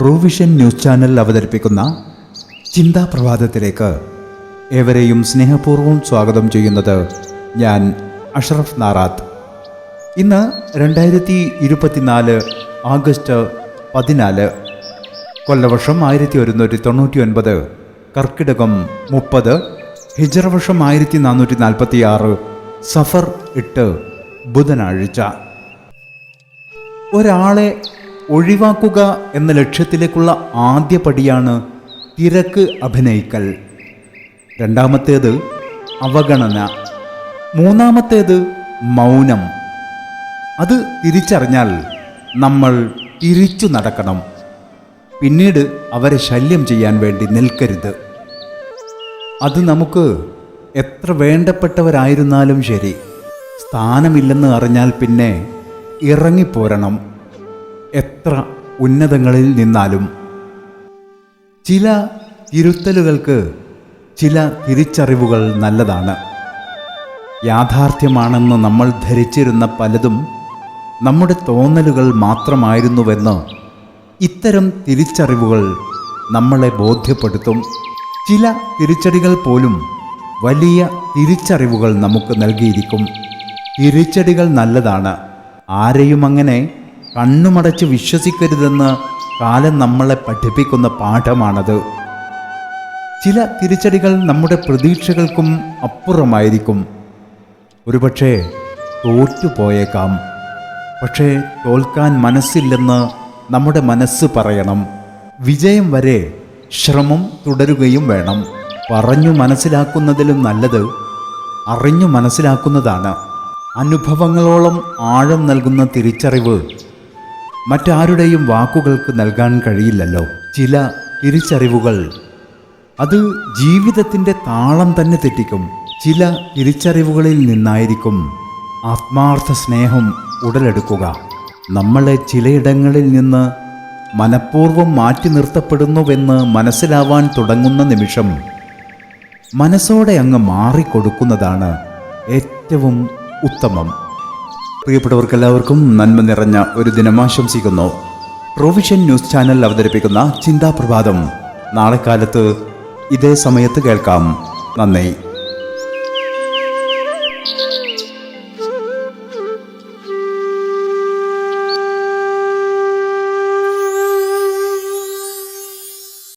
റൂവിഷൻ news channel അവതരിപ്പിക്കുന്ന ചിന്താ പ്രഭാതത്തിലേക്ക് ഏവരെയും സ്നേഹപൂർവം സ്വാഗതം ചെയ്യുന്നത് ഞാൻ അഷ്റഫ് നാറാത്ത്. ഇന്ന് രണ്ടായിരത്തി ഇരുപത്തിനാല് ആഗസ്റ്റ് പതിനാല് കൊല്ലവർഷം ആയിരത്തി ഒരുന്നൂറ്റി തൊണ്ണൂറ്റി ഒൻപത് കർക്കിടകം മുപ്പത് ഹിജറ വർഷം ആയിരത്തി നാനൂറ്റി നാൽപ്പത്തി ആറ് സഫർ എട്ട് ബുധനാഴ്ച. ഒരാളെ ഒഴിവാക്കുക എന്ന ലക്ഷ്യത്തിലേക്കുള്ള ആദ്യ പടിയാണ് തിരക്ക് അഭിനയിക്കൽ. രണ്ടാമത്തേത് അവഗണന. മൂന്നാമത്തേത് മൗനം. അത് തിരിച്ചറിഞ്ഞാൽ നമ്മൾ തിരിച്ചു നടക്കണം. പിന്നീട് അവരെ ശല്യം ചെയ്യാൻ വേണ്ടി നിൽക്കരുത്. അത് നമുക്ക് എത്ര വേണ്ടപ്പെട്ടവരായിരുന്നാലും ശരി. സ്ഥാനമില്ലെന്ന് അറിഞ്ഞാൽ പിന്നെ ഇറങ്ങിപ്പോരണം. എത്ര ഉന്നതങ്ങളിൽ നിന്നാലും. ചില തിരുത്തലുകൾക്ക് ചില തിരിച്ചറിവുകൾ നല്ലതാണ്. യാഥാർത്ഥ്യമാണെന്ന് നമ്മൾ ധരിച്ചിരുന്ന പലതും നമ്മുടെ തോന്നലുകൾ മാത്രമായിരുന്നുവെന്ന് ഇത്തരം തിരിച്ചറിവുകൾ നമ്മളെ ബോധ്യപ്പെടുത്തും. ചില തിരിച്ചടികൾ പോലും വലിയ തിരിച്ചറിവുകൾ നമുക്ക് നൽകിയിരിക്കും. തിരിച്ചടികൾ നല്ലതാണ്. ആരെയും അങ്ങനെ കണ്ണുമടച്ച് വിശ്വസിക്കരുതെന്ന് കാലം നമ്മളെ പഠിപ്പിക്കുന്ന പാഠമാണത്. ചില തിരിച്ചടികൾ നമ്മുടെ പ്രതീക്ഷകൾക്കും അപ്പുറമായിരിക്കും. ഒരുപക്ഷെ തോറ്റുപോയേക്കാം. പക്ഷേ തോൽക്കാൻ മനസ്സില്ലെന്ന് നമ്മുടെ മനസ്സ് പറയണം. വിജയം വരെ ശ്രമം തുടരുകയും വേണം. പറഞ്ഞു മനസ്സിലാക്കുന്നതിലും നല്ലത് അറിഞ്ഞു മനസ്സിലാക്കുന്നതാണ്. അനുഭവങ്ങളോളം ആഴം നൽകുന്ന തിരിച്ചറിവ് മറ്റാരുടെയും വാക്കുകൾക്ക് നൽകാൻ കഴിയില്ലല്ലോ. ചില തിരിച്ചറിവുകൾ അത് ജീവിതത്തിന്റെ താളം തന്നെ തെറ്റിക്കും. ചില തിരിച്ചറിവുകളിൽ നിന്നായിരിക്കും ആത്മാർത്ഥ സ്നേഹം ഉടലെടുക്കുക. നമ്മളെ ചിലയിടങ്ങളിൽ നിന്ന് മനഃപൂർവം മാറ്റി നിർത്തപ്പെടുന്നുവെന്ന് മനസ്സിലാവാൻ തുടങ്ങുന്ന നിമിഷം മനസ്സോടെ അങ്ങ് മാറിക്കൊടുക്കുന്നതാണ് ഏറ്റവും ഉത്തമം. പ്രിയപ്പെട്ടവർക്കെല്ലാവർക്കും നന്മ നിറഞ്ഞ ഒരു ദിനം ആശംസിക്കുന്നു. പ്രൊവിഷൻ ന്യൂസ് ചാനൽ അവതരിപ്പിക്കുന്ന ചിന്താപ്രഭാതം. നാളെ കാലത്ത് ഇതേ സമയത്ത് കേൾക്കാം. നന്ദി.